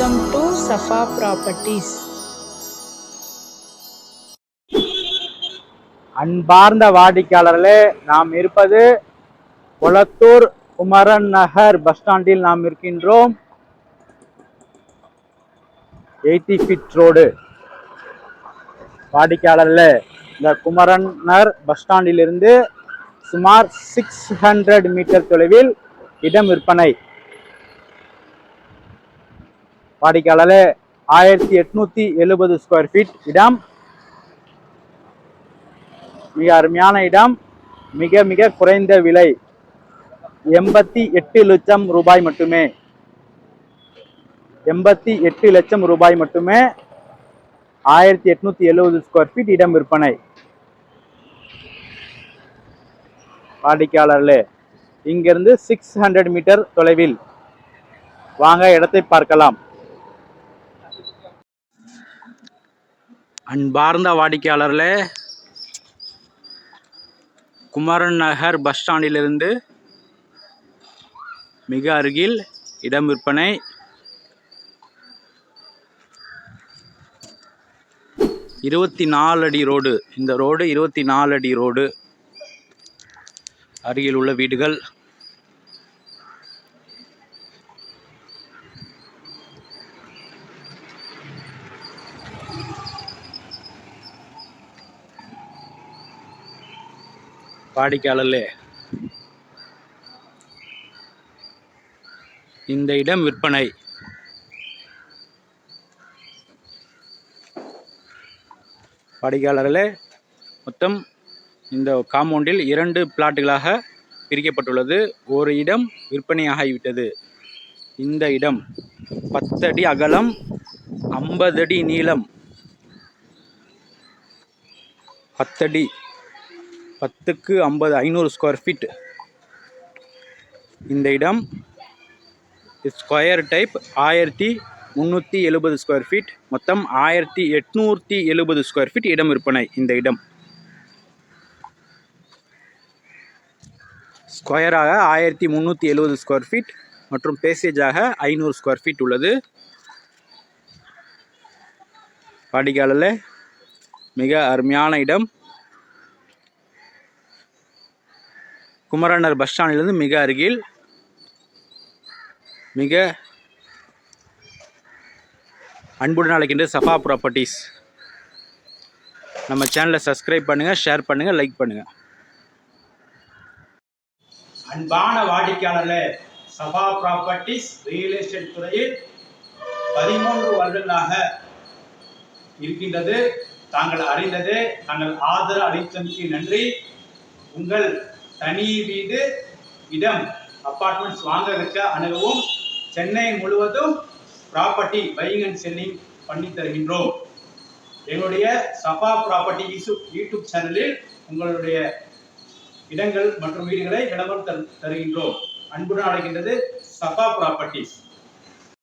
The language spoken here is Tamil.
வெல்கம் டு சஃபா ப்ராப்பர்ட்டிஸ் அன்பார்ந்த வாடிக்கையாளர்களே நாம் இருப்பது கொளத்தூர் குமரன் நகர் பஸ் ஸ்டாண்டில் நாம் இருக்கின்றோம். எயிட்டி ஃபீட் ரோடு வாடிக்கையாளர்களே இந்த குமரன் நகர் பஸ் ஸ்டாண்டிலிருந்து சுமார் சிக்ஸ் ஹண்ட்ரட் மீட்டர் தொலைவில் இடம் விற்பனை. வாடிக்கையாளர் ஆயிரத்தி எட்நூத்தி எழுபது ஸ்கொயர் ஃபீட் இடம். மிக அருமையான இடம். மிக மிக குறைந்த விலை. எண்பத்தி எட்டு லட்சம் ரூபாய் மட்டுமே. எண்பத்தி எட்டு லட்சம் ரூபாய் மட்டுமே. ஆயிரத்தி எட்நூத்தி எழுபது ஸ்கொயர் ஃபீட் இடம் விற்பனை. வாடிக்கையாளர்களே இங்கிருந்து சிக்ஸ் ஹண்ட்ரட் மீட்டர் தொலைவில். வாங்க இடத்தை பார்க்கலாம். அன்பார்ந்த வாடிக்கையாளர்களே குமரன் நகர் பஸ் ஸ்டாண்டிலிருந்து மிக அருகில் இடம் விற்பனை. இருபத்தி நாலு அடி ரோடு இந்த ரோடு இருபத்தி நாலு அடி ரோடு அருகில் உள்ள வீடுகள். வாடிக்கையாளர்களே இந்த இடம் விற்பனை. வாடிக்கையாளர்களே மொத்தம் இந்த காம்பவுண்டில் இரண்டு பிளாட்டுகளாக பிரிக்கப்பட்டுள்ளது. ஒரு இடம் விற்பனையாகிவிட்டது. இந்த இடம் பத்தடி அகலம் ஐம்பது அடி நீளம். பத்தடி பத்துக்கு ஐம்பது ஐநூறு ஸ்கொயர் ஃபீட் இந்த இடம் ஸ்கொயர் டைப் ஆயிரத்தி முந்நூற்றி எழுபது ஸ்கொயர் ஃபீட் மொத்தம் ஆயிரத்தி எட்நூற்றி எழுபது ஸ்கொயர் ஃபீட் இடம் விற்பனை இந்த இடம். ஸ்கொயராக ஆயிரத்தி முந்நூற்றி எழுபது ஸ்கொயர் ஃபீட் மற்றும் பேசேஜாக ஐநூறு ஸ்கொயர் ஃபீட் உள்ளது. வாடிக்கையாளரில் மிக அருமையான இடம். குமரனர் பஸ் ஸ்டாண்டிலிருந்து மிக அருகில் மிக அன்புடன் அழைக்கின்ற சஃபா ப்ராப்பர்ட்டிஸ் நம்ம சேனலை சப்ஸ்கிரைப் பண்ணுங்கள் ஷேர் பண்ணுங்கள் லைக் பண்ணுங்கள் அன்பான வாடிக்கையாளர்களே சபா ப்ராப்பர்ட்டிஸ் ரியல் எஸ்டேட் துறையில் பதிமூன்று வருடங்களாக இருக்கின்றது. தாங்கள் அறிந்தது தாங்கள் ஆதரவு அளித்தமைக்கு நன்றி. உங்கள் தனி வீடு இடம் அப்பார்ட்மெண்ட்ஸ் வாங்க அணுகவும் சென்னை முழுவதும் ப்ராப்பர்ட்டி பையிங் அண்ட் செல்லிங் பண்ணி தருகின்றோம். எங்களுடைய சஃபா ப்ராப்பர்ட்டி யூடியூப் சேனலில் உங்களுடைய இடங்கள் மற்றும் வீடுகளை விளம்பரம் தருகின்றோம். அன்புடன் அழைக்கின்றது சஃபா ப்ராப்பர்ட்டிஸ்